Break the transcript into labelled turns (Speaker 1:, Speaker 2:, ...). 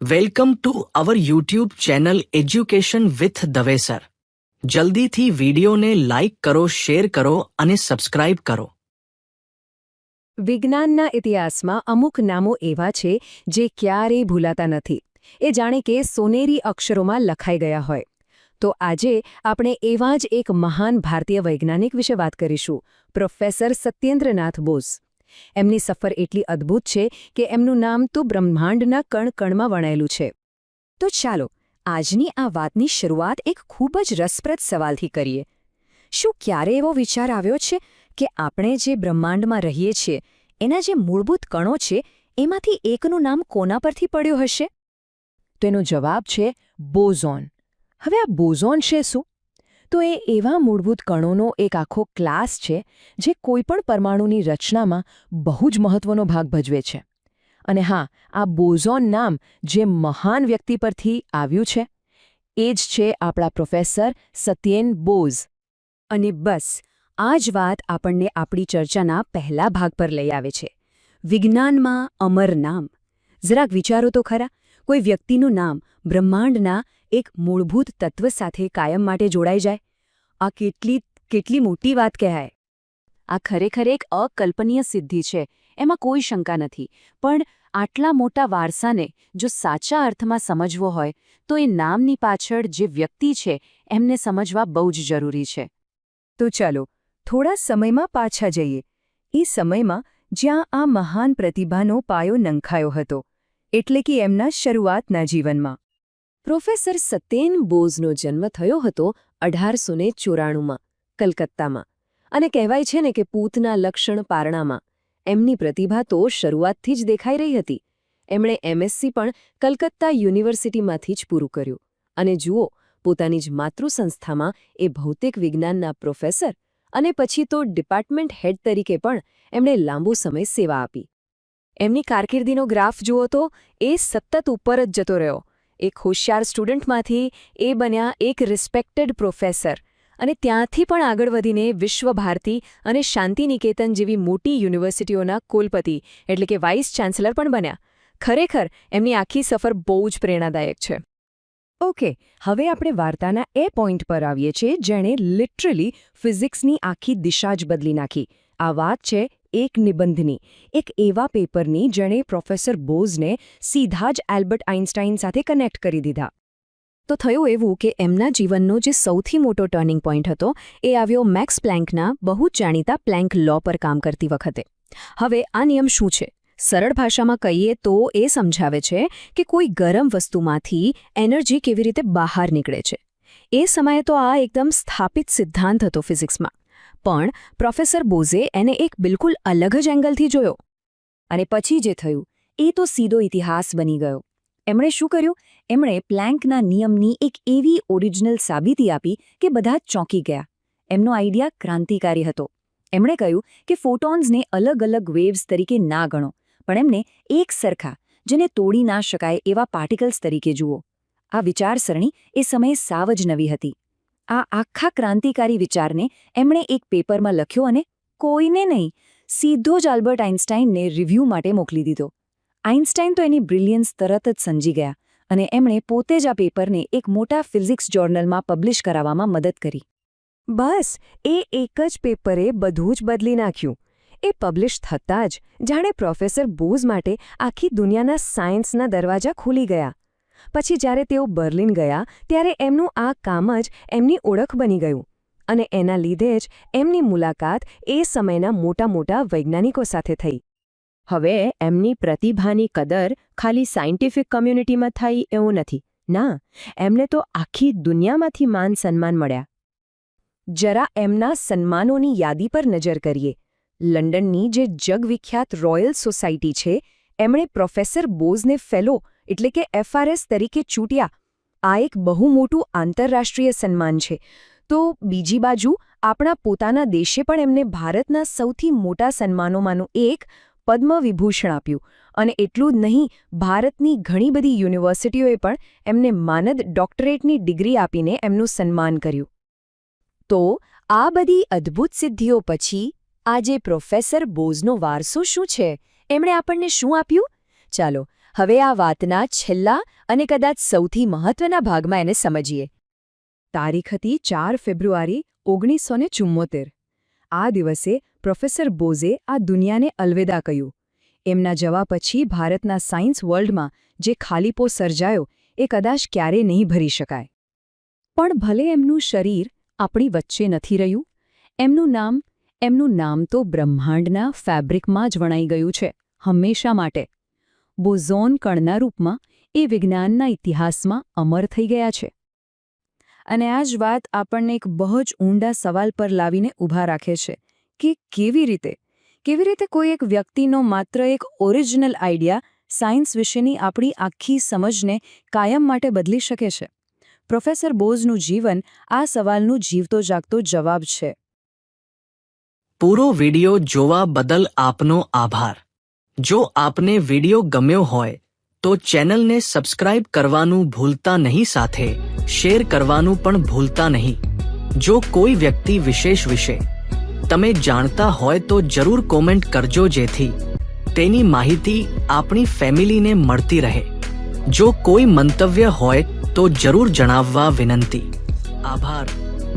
Speaker 1: Welcome to our YouTube channel education with Dave sir જલ્દીથી વિડીયોને like કરો share કરો અને સબસ્ક્રાઇબ કરો
Speaker 2: વિજ્ઞાનના ઇતિહાસમાં અમુક નામો એવા છે જે ક્યારેય ભૂલાતા નથી. એ જાણે કે સોનેરી અક્ષરોમાં લખાઈ ગયા હોય. તો આજે આપણે એવા જ એક મહાન ભારતીય વૈજ્ઞાનિક વિશે વાત કરીશું પ્રોફેસર સત્યેન્દ્રનાથ બોઝ. એમની સફર એટલી અદ્ભુત છે કે એમનું નામ તો બ્રહ્માંડના કણ-કણમાં વણાયેલું છે. તો ચાલો, આજની આ વાતની શરૂઆત એક ખૂબ જ રસપ્રદ સવાલથી કરીએ. શું ક્યારે એવો વિચાર આવ્યો છે કે આપણે જે બ્રહ્માંડમાં રહીએ છીએ, એના જે મૂળભૂત કણો છે, એમાંથી એકનું નામ કોના પરથી પડ્યું હશે? તેનો જવાબ છે બોઝોન. હવે આ બોઝોન છે શું? તો એ એવા મૂળભૂત કણોનો એક આખો ક્લાસ છે, જે કોઈપણ પરમાણુની રચનામાં બહુ જ મહત્વનો ભાગ ભજવે છે. અને હા, આ બોઝોન નામ જે મહાન વ્યક્તિ પરથી આવ્યું છે, એ જ છે આપણા પ્રોફેસર સત્યેન બોઝ. અને બસ, આ જ વાત આપણને આપણી ચર્ચાના પહેલા ભાગ પર લઈ આવે છે. વિજ્ઞાનમાં અમર નામ. જરાક વિચારો તો ખરા, કોઈ વ્યક્તિનું નામ બ્રહ્માંડના એક મૂળભૂત તત્વ સાથે કાયમ માટે જોડાઈ જાય. આ કેટલી કેટલી મોટી વાત કહેવાય. આ ખરેખર એક અકલ્પનીય સિદ્ધિ છે, એમાં કોઈ શંકા નથી. પણ આટલા મોટા વારસાને જો સાચા અર્થમાં સમજવો હોય, તો એ નામની પાછળ જે વ્યક્તિ છે, એમને સમજવા બહુ જ જરૂરી છે. તો ચાલો, થોડા સમયમાં પાછા જઈએ. એ સમયમાં જ્યાં આ મહાન પ્રતિભાનો પાયો નંખાયો હતો. એટલે કે એમના શરૂઆતના જીવનમાં. પ્રોફેસર સત્યેન બોઝનો જન્મ થયો હતો અઢારસો ને ચોરાણુંમાં, કલકત્તામાં. અને કહેવાય છે ને કે પૂતના લક્ષણ પારણામાં. એમની પ્રતિભા તો શરૂઆતથી જ દેખાઈ રહી હતી. એમણે એમએસસી પણ કલકત્તા યુનિવર્સિટીમાંથી જ પૂરું કર્યું. અને જુઓ, પોતાની જ માતૃસંસ્થામાં એ ભૌતિક વિજ્ઞાનના પ્રોફેસર અને પછી તો ડિપાર્ટમેન્ટ હેડ તરીકે પણ એમણે લાંબો સમય સેવા આપી. એમની કારકિર્દીનો ગ્રાફ જુઓ તો એ સતત ઉપર જ જતો રહ્યો. એક હોશિયાર સ્ટુડન્ટમાંથી એ બન્યા એક રિસ્પેક્ટેડ પ્રોફેસર અને ત્યાંથી પણ આગળ વધીને વિશ્વભારતી અને શાંતિનિકેતન જેવી મોટી યુનિવર્સિટીઓના કુલપતિ, એટલે કે વાઇસ ચાન્સલર પણ બન્યા. ખરેખર, એમની આખી સફર બહુ જ પ્રેરણાદાયક છે. ઓકે, હવે આપણે વાર્તાના એ પોઈન્ટ પર આવીએ છીએ જેણે લિટરલી ફિઝિક્સની આખી દિશા જ બદલી નાખી. આ વાત છે એક નિબંધની, એક એવા પેપરની જેણે પ્રોફેસર બોઝને સીધા જ એલ્બર્ટ આઇન્સ્ટાઇન સાથે કનેક્ટ કરી દીધા. તો થયું એવું કે એમના જીવનનો જે સૌથી મોટો ટર્નિંગ પોઈન્ટ હતો, એ આવ્યો મેક્સ પ્લેન્કના બહુ જાણીતા પ્લેન્ક લો પર કામ કરતી વખતે. હવે આ નિયમ શું છે? સરળ ભાષામાં કહીએ તો એ સમજાવે છે કે કોઈ ગરમ વસ્તુમાંથી એનર્જી કેવી રીતે બહાર નીકળે છે. એ સમયે તો આ એકદમ સ્થાપિત સિદ્ધાંત હતો ફિઝિક્સમાં. પણ પ્રોફેસર બોઝે એને એક બિલકુલ અલગ જ એંગલથી જોયો. અને પછી જે થયું, એ તો સીધો ઇતિહાસ બની ગયો. એમણે શું કર્યું? એમણે પ્લેન્કના નિયમની એક એવી ઓરિજિનલ સાબિતી આપી કે બધા ચોંકી ગયા. એમનો આઈડિયા ક્રાંતિકારી હતો. એમણે કહ્યું કે ફોટોન્સને અલગ અલગ વેવ્સ તરીકે ના ગણો, પણ એમને એક સરખા, જેને તોડી ના શકાય એવા પાર્ટિકલ્સ તરીકે જુઓ. આ વિચારસરણી એ સમયે સાવ જ નવી હતી. આ આખા ક્રાંતિકારી વિચારને એમણે એક પેપરમાં લખ્યો અને કોઈને નહીં, સીધો જ આલ્બર્ટ આઇન્સ્ટાઇનને રિવ્યૂ માટે મોકલી દીધો. આઇન્સ્ટાઇન તો એની બ્રિલિયન્સ તરત જ સમજી ગયા અને એમણે પોતે જ આ પેપરને એક મોટા ફિઝિક્સ જર્નલમાં પબ્લિશ કરાવવામાં મદદ કરી. બસ, એ એક જ પેપરે બધું જ બદલી નાખ્યું. એ પબ્લિશ થતાં જ જાણે પ્રોફેસર બોઝ માટે આખી દુનિયાના સાયન્સના દરવાજા ખુલી ગયા. પછી જ્યારે તેઓ બર્લિન ગયા, ત્યારે એમનું આ કામ જ એમની ઓળખ બની ગયું અને એના લીધે જ એમની મુલાકાત એ સમયના મોટા મોટા વૈજ્ઞાનિકો સાથે થઈ. હવે એમની પ્રતિભાની કદર ખાલી સાયન્ટિફિક કમ્યુનિટીમાં થઈ એવું નથી. ના, એમને તો આખી દુનિયામાંથી માન સન્માન મળ્યા. જરા એમના સન્માનોની યાદી પર નજર કરીએ. લંડનની જે જગવિખ્યાત રોયલ સોસાયટી છે, એમણે પ્રોફેસર બોઝને ફેલો એટલે કે એફઆરએસ તરીકે ચૂંટ્યા. આ એક બહુ મોટું આંતરરાષ્ટ્રીય સન્માન છે. તો બીજી બાજુ, આપણા પોતાના દેશે પણ એમને ભારતના સૌથી મોટા સન્માનોમાંનું એક પદ્મ વિભૂષણ આપ્યું. અને એટલું જ નહીં, ભારતની ઘણી બધી યુનિવર્સિટીઓએ પણ એમને માનદ ડોક્ટરેટની ડિગ્રી આપીને એમનું સન્માન કર્યું. તો આ બધી અદ્ભુત સિદ્ધિઓ પછી, આજે પ્રોફેસર બોઝનો વારસો શું છે? એમણે આપણને શું આપ્યું? ચાલો
Speaker 3: હવે આ વાતના છેલ્લા અને કદાચ સૌથી મહત્વના ભાગમાં એને સમજીએ.
Speaker 2: તારીખ હતી ચાર ફેબ્રુઆરી ઓગણીસો ને આ દિવસે પ્રોફેસર બોઝે આ દુનિયાને અલવિદા કહ્યું. એમના જવા પછી ભારતના સાયન્સ વર્લ્ડમાં જે ખાલીપો સર્જાયો એ કદાચ ક્યારે નહીં ભરી શકાય. પણ ભલે એમનું શરીર આપણી વચ્ચે નથી રહ્યું, એમનું નામ એમનું નામ તો બ્રહ્માંડના ફેબ્રિકમાં જ વણાઈ ગયું છે, હંમેશા માટે. બોઝોન કણના રૂપમાં એ વિજ્ઞાનના ઇતિહાસમાં અમર થઈ ગયા છે. અને આ જ વાત આપણને એક બહુ જ ઊંડા સવાલ પર લાવીને ઊભા રાખે છે કે કેવી રીતે? કેવી રીતે કોઈ એક વ્યક્તિનો માત્ર એક ઓરિજિનલ આઈડિયા સાયન્સ વિશેની આપણી આખી સમજને કાયમ માટે બદલી શકે છે? પ્રોફેસર બોઝનું જીવન આ સવાલનું જીવતો જાગતો જવાબ છે.
Speaker 1: પૂરો વિડિયો જોવા બદલ આપનો આભાર. જો આપને વિડિયો ગમ્યો હોય, તો ચેનલને સબસ્ક્રાઇબ કરવાનું ભૂલતા નહીં સાથે, શેર કરવાનું પણ ભૂલતા નહીં. જો કોઈ વ્યક્તિ વિશેષ વિશે તમે જાણતા હોય તો જરૂર કોમેન્ટ કરજો જેથી તેની માહિતી આપણી ફેમિલીને મળતી રહે. જો કોઈ મંતવ્ય હોય તો જરૂર જણાવવા વિનંતી. આભાર.